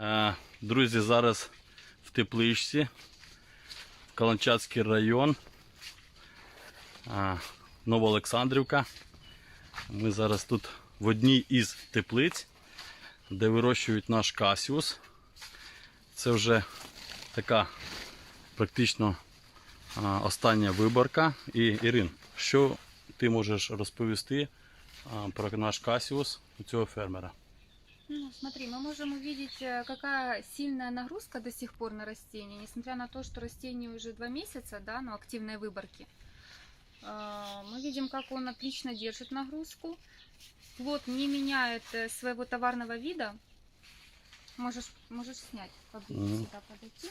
Е, Друзі, зараз в тепличці, в Каланчацький район, е, Новоолександрівка. Ми зараз тут в одній із теплиць, де вирощують наш касіус. Це вже така практично остання виборка. І Ірин, що ти можеш розповісти про наш касіус у цього фермера? Ну, смотри, мы можем увидеть, э, какая сильная нагрузка до сих пор на растение, несмотря на то, что растению уже два месяца, да, но активной выборки. Э, Мы видим, как он отлично держит нагрузку. Плод не меняет э, своего товарного вида. Можешь, можешь снять, поближе Мгм. сюда подойти.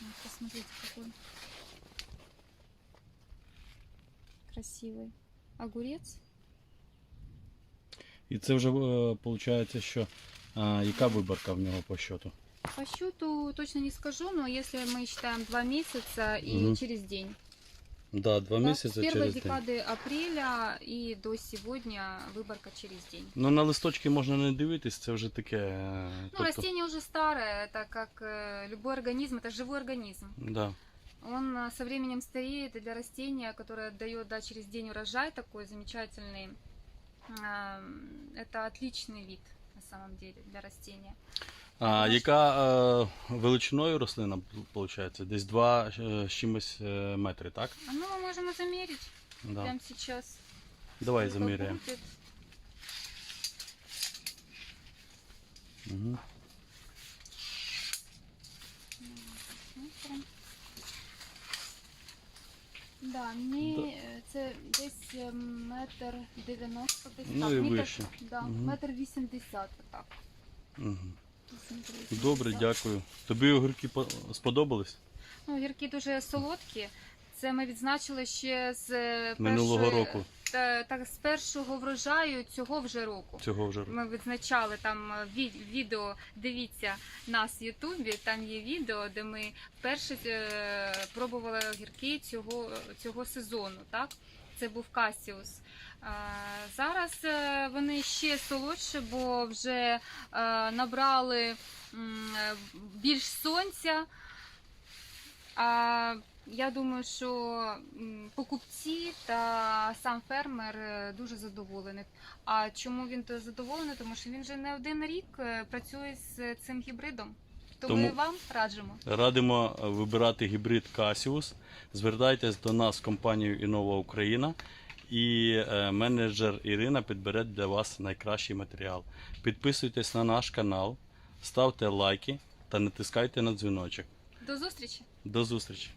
Вот, Посмотрите, какой красивый огурец. І це вже виходить, що а, яка виборка в нього по счету? По счету точно не скажу, но если мы считаем два месяца и Мгм. через день. Да, два Да, місяці с первой через день. декады апреля и до сегодня выборка через день. Ну на листочки можна не дивитись, це вже таке. е, Ну, тобто- растение уже старое, так как э, любой организм, это живой организм. Да. Он э, со временем стареет, и для растения, которое дает да, через день урожай такой замечательный, эм, это отличный вид на самом деле для растения. А яка е, величиною рослина виходить? Десь 2 з чимось е, метри, так? А ну, мы можем и замерить Да. прямо сейчас. Давай сколько заміряємо. будет. Угу. Да, ми, е, це десь е, метр дев'яносто десь Ну так. і метр- вище. Да, Мгм. метр вісімдесят так. Угу. Добре, дякую. Тобі огірки по- сподобались? Ну, гірки дуже солодкі. Це ми відзначили ще з е, Минулого першої- року так, з першого врожаю цього вже року. цього вже року. Ми відзначали там е, ві- відео. Дивіться нас в Ютубі. Там є відео, де ми вперше е, пробували огірки цього, цього сезону. Так, це був Касіус. Е, Зараз е, вони ще солодші, бо вже е, набрали е, більш сонця. А я думаю, що покупці та сам фермер е, дуже задоволений. А чому він то задоволений? Тому що він вже не один рік е, працює з цим гібридом. Тому, Тому- і вам раджимо. Радимо е, вибирати гібрид Касіус. Звертайтесь до нас в компанію Інова Україна. І менеджер Ірина підбере для вас найкращий матеріал. Підписуйтесь на наш канал, ставте лайки та натискайте на дзвіночок. До зустрічі! До зустрічі!